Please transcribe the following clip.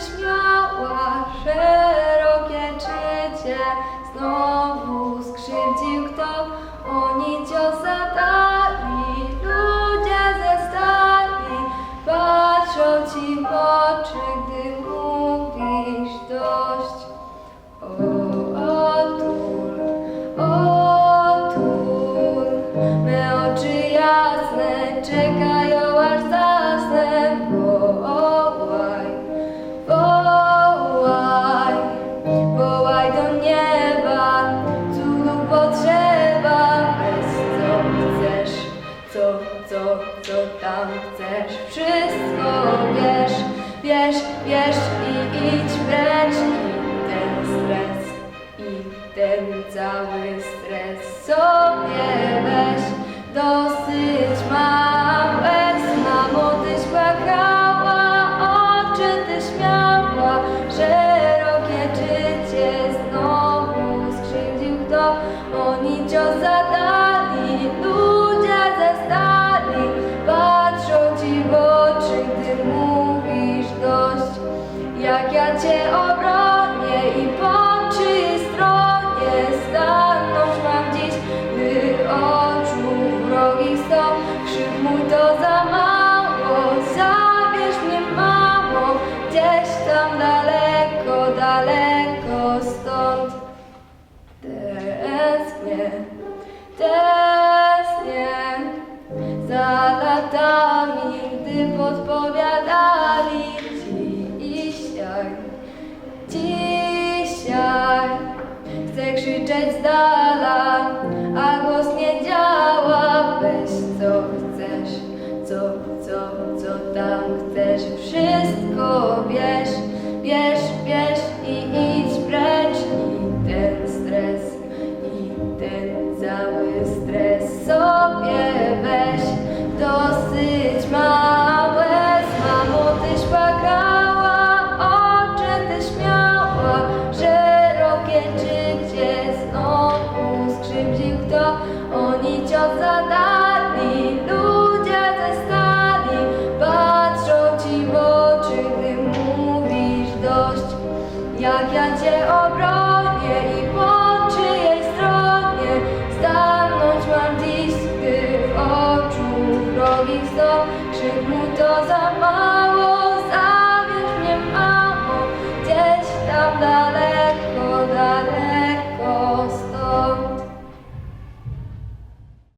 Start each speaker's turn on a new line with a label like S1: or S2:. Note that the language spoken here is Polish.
S1: śmiała szerokie czycie, znowu skrzydła. Bierz, bierz i idź wręcz i ten stres, i ten cały stres sobie weź. Dosyć mam łez, mamo, tyś płakała, oczy tyś miała, szerokie życie znowu skrzywdził kto, oni cię zadali. za latami, gdy podpowiadali ci dzisiaj, dzisiaj chcę krzyczeć z dala, a głos nie działa, weź co chcesz, co, co, co tam chcesz. skrzywdził kto, oni cios zadarli, ludzie zestali, patrzą ci w oczy, gdy mówisz dość, jak ja cię obronię i po czyjej stronie stanąć mam dziś, gdy w oczu. Wrogich sto, krzyk mu to za mało.